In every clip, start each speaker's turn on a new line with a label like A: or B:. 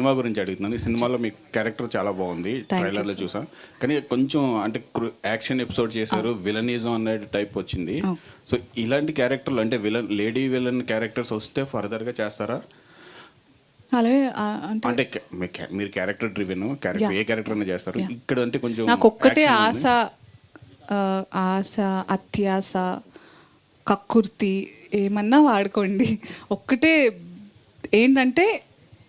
A: Cinema గురించి అడుగుతున్నాను. ఈ సినిమాలో మీ క్యారెక్టర్ చాలా బాగుంది. ట్రైలర్లో. చూసాం. కానీ కొంచెం అంటే యాక్షన్ ఎపిసోడ్ చేశారు విలనిజం అనే టైప్ వచ్చింది.
B: Oh.
A: సో ఇలాంటి క్యారెక్టర్లు అంటే విలన్ లేడీ విలన్ క్యారెక్టర్స్ వస్తే ఫర్దర్గా చేస్తారా?
B: అలాగే అంటే
A: మీరు క్యారెక్టర్ డ్రివెన్ క్యారెక్టర్. ఏ క్యారెక్టర్ అయినా చేస్తారు. ఇక్కడ అంటే కొంచెం
B: నాకు ఒక్కటే ఆశ ఆశ అత్యాస కక్కుర్తి ఏమన్నా వాడుకోండి. ఒక్కటే ఏంటంటే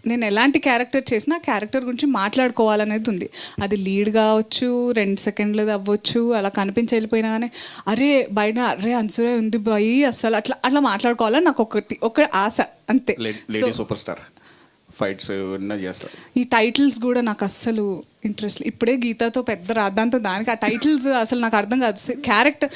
B: నేను ఎలాంటి క్యారెక్టర్ చేసినా క్యారెక్టర్ గురించి మాట్లాడుకోవాలనేది ఉంది. అది లీడ్ కావచ్చు రెండు సెకండ్లు అవ్వచ్చు అలా కనిపించి వెళ్ళిపోయినా కానీ అరే బయట అరే అన్సరే ఉంది బాయి అసలు అట్లా అట్లా మాట్లాడుకోవాలని నాకు ఒకటి ఒక ఆశ అంతే.
A: Super star. ఫైట్స్ చేస్తారు.
B: ఈ టైటిల్స్ కూడా నాకు అస్సలు ఇంట్రెస్ట్ ఇప్పుడే గీతాతో పెద్ద రాద్దాంతో దానికి ఆ టైటిల్స్ అసలు నాకు అర్థం కాదు. క్యారెక్టర్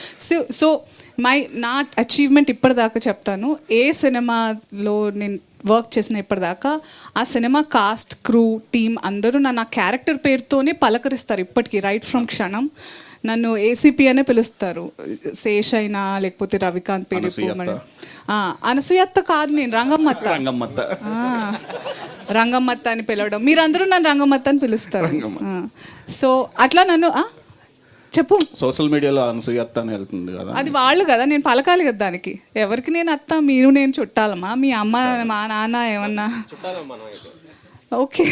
B: సో మై నా అచీవ్మెంట్ ఇప్పటిదాకా చెప్తాను. ఏ సినిమాలో నేను వర్క్ చేసిన ఇప్పటిదాకా ఆ సినిమా కాస్ట్ క్రూ టీమ్ అందరూ నన్ను ఆ క్యారెక్టర్ పేరుతోనే పలకరిస్తారు ఇప్పటికీ రైట్ ఫ్రమ్ క్షణం. నన్ను ఏసీపీ అనే పిలుస్తారు. శేష్ అయినా లేకపోతే రవికాంత్ పేరు
A: అనసూయత్త.
B: కాదు నేను రంగమ్మత్త.
A: రంగమ్మత్త.
B: రంగమ్మత్త అని పిలవడం. మీరందరూ నన్ను రంగమ్మత్త అని పిలుస్తారు. సో అట్లా నన్ను? చెప్పు.
A: సోషల్ మీడియాలో అనసూయత్త అని వెళ్తుంది కదా.
B: అది వాళ్ళు కదా నేను పలకాలి కదా దానికి. ఎవరికి నేను అత్త? మీరు నేను చుట్టాలమ్మా మీ అమ్మ మా నాన్న ఏమన్నా? ఓకే.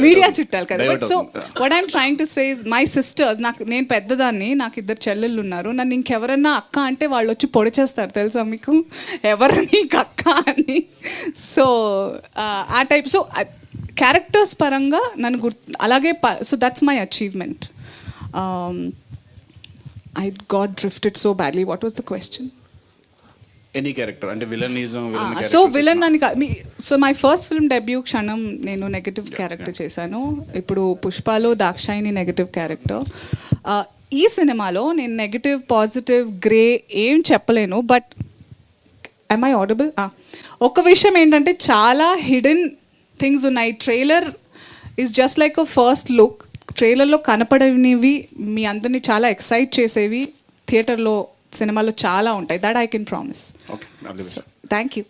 B: మీడియా. చుట్టాలి కదా. But so. What I'm trying to says my sisters నాకు నేను పెద్దదాన్ని నాకు ఇద్దరు చెల్లెళ్ళు ఉన్నారు. నన్ను ఇంకెవరన్నా అక్క అంటే వాళ్ళు వచ్చి పొడి చేస్తారు తెలుసా మీకు? ఎవరు నీకు అక్క అని. సో ఆ టైప్ సో క్యారెక్టర్స్ పరంగా నన్ను గుర్తు అలాగే so that's my achievement I got drifted so badly what was the question
A: any character అంటే విలనిజం విలన్
B: సో విలన్ అని so my first film debut Kshanam నేను నెగటివ్ క్యారెక్టర్ చేశాను. ఇప్పుడు పుష్పలో దాక్షాయిని నెగటివ్ క్యారెక్టర్ ఈ సినిమాలో నేను నెగటివ్ పాజిటివ్ గ్రే ఏం చెప్పలేను బట్ ఐ ఐ ఆడబుల్ ఒక విషయం ఏంటంటే చాలా హిడెన్ థింగ్స్ ఉన్నాయి. Trailer is just like a first look ట్రైలర్లో కనపడనివి మీ అందరినీ చాలా ఎక్సైట్ చేసేవి థియేటర్లో సినిమాలో చాలా ఉంటాయి. That I can promise
A: okay
B: thank you